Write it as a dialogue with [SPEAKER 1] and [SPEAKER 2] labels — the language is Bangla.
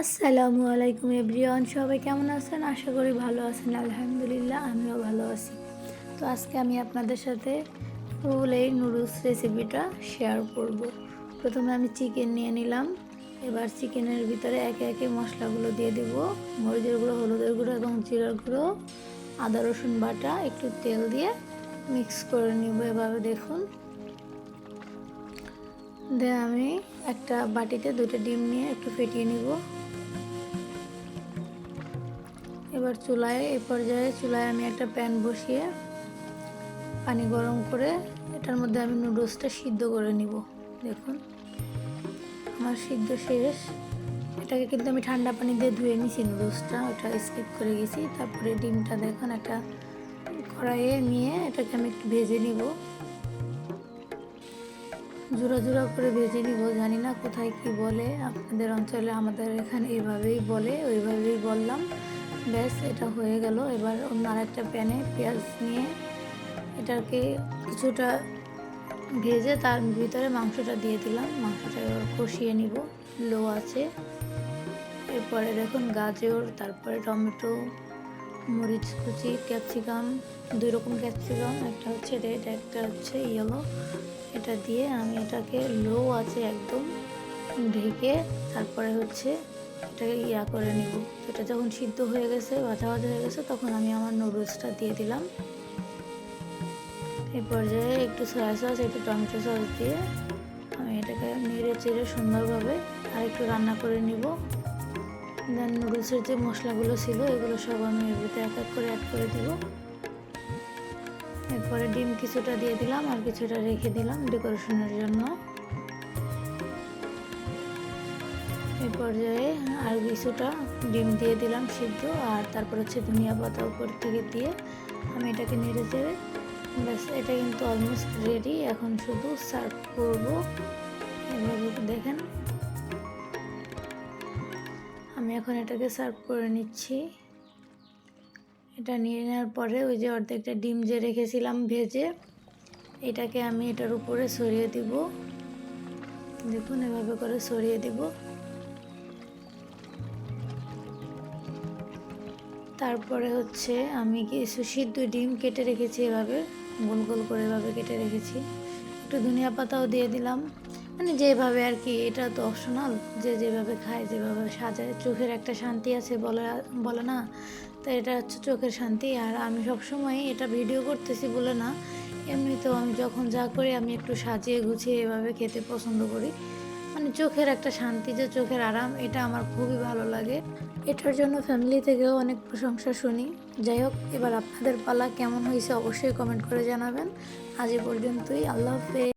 [SPEAKER 1] আসসালামু আলাইকুম এভরিওয়ান, সবাই কেমন আছেন? আশা করি ভালো আছেন, আলহামদুলিল্লাহ, আমিও ভালো আছি। তো আজকে আমি আপনাদের সাথে ফুল এই নুডলস রেসিপিটা শেয়ার করব। প্রথমে আমি চিকেন নিয়ে নিলাম। এবার চিকেনের ভিতরে একে একে মশলাগুলো দিয়ে দেব। মরিচের গুঁড়ো, হলুদের গুঁড়ো এবং জিরার গুঁড়ো, আদা, রসুন বাটা, একটু তেল দিয়ে মিক্স করে নিব এভাবে দেখুন। দিয়ে আমি একটা বাটিতে দুটো ডিম নিয়ে একটু ফেটিয়ে নিব। এবার চুলায়, এই পর্যায়ে চুলায় আমি একটা প্যান বসিয়ে পানি গরম করে এটার মধ্যে আমি নুডলসটা সিদ্ধ করে নিব। দেখুন, আমার সিদ্ধ শেষ। এটাকে কিন্তু আমি ঠান্ডা পানি দিয়ে ধুয়ে নিছি নুডলসটা, ওটা স্কিপ করে গেছি। তারপরে ডিমটা দেখুন, একটা কড়াইয়ে নিয়ে এটাকে আমি একটু ভেজে নিব। জোড়া জোড়া করে ভেজে নিব, জানি না কোথায় কি বলে। আপনাদের অঞ্চলে আমাদের এখানে এইভাবেই বলে, ওইভাবেই বললাম। ব্যাস, এটা হয়ে গেল। এবার অন্য আরেকটা প্যানে পেঁয়াজ নিয়ে এটাকে কিছুটা ভেজে তার ভিতরে মাংসটা দিয়ে দিলাম। মাংসটা এবার কষিয়ে নিব। লো আছে। এরপরে দেখুন গাজর, তারপরে টমেটো, মরিচ কুচি, ক্যাপসিকাম, দুই রকম ক্যাপসিকাম, একটা হচ্ছে রেড, একটা হচ্ছে ইয়েলো। এটা দিয়ে আমি এটাকে লো আছে একদম ঢেকে তারপরে হচ্ছে এটাকে ইয়া করে নিব। এটা যখন সিদ্ধ হয়ে গেছে ভাজা ভাজা হয়ে গেছে, তখন আমি আমার নুডলসটা দিয়ে দিলাম। এই পর্যায়ে একটু সয়া সস একটু টমেটো সস দিয়ে আমি এটাকে নেড়ে চেড়ে সুন্দরভাবে আর একটু রান্না করে নিব। দেন নুডলসের যে মশলাগুলো ছিল, এগুলো সব আমি ভিতরে এক এক করে অ্যাড করে দিব। এরপরে ডিম কিছুটা দিয়ে দিলাম আর কিছুটা রেখে দিলাম ডেকোরেশনের জন্য। এই পর্যায়ে আর কিছুটা ডিম দিয়ে দিলাম সিদ্ধ আর তারপর হচ্ছে ধনিয়া পাতা উপর থেকে দিয়ে আমি এটাকে নেড়ে চেড়ে ব্যাস, এটা কিন্তু অলমোস্ট রেডি এখন শুধু সার্ভ করব। এভাবে দেখেন। আমি এখন এটাকে সার্ভ করে নিচ্ছি। এটা নিয়ে নেওয়ার পরে ওই যে অর্ধেকটা ডিম যে রেখেছিলাম ভেজে, এটাকে আমি এটার উপরে সরিয়ে দিব। দেখুন এভাবে করে সরিয়ে দিব। তারপরে হচ্ছে আমি কিছু সিদ্ধ ডিম কেটে রেখেছি এভাবে, গোল গোল করে এভাবে কেটে রেখেছি। একটু ধনিয়া পাতাও দিয়ে দিলাম। মানে যেভাবে আর কি, এটা তো অপশনাল যে যেভাবে খায়, যেভাবে সাজায়। চোখের একটা শান্তি আছে বলে বলে না? তো এটা হচ্ছে চোখের শান্তি। আর আমি সবসময় এটা ভিডিও করতেছি বলে না। এমনিতেও আমি যখন যা করি, আমি একটু সাজিয়ে গুছিয়ে এভাবে খেতে পছন্দ করি। চোখের একটা শান্তি, যে চোখের আরাম, এটা আমার খুবই ভালো লাগে। এটার জন্য ফ্যামিলি থেকেও অনেক প্রশংসা শুনি। যাই হোক, এবার আপনাদের পালা কেমন হয়েছে অবশ্যই কমেন্ট করে জানাবেন। আজ এ পর্যন্তই, আল্লাহ হাফেজ।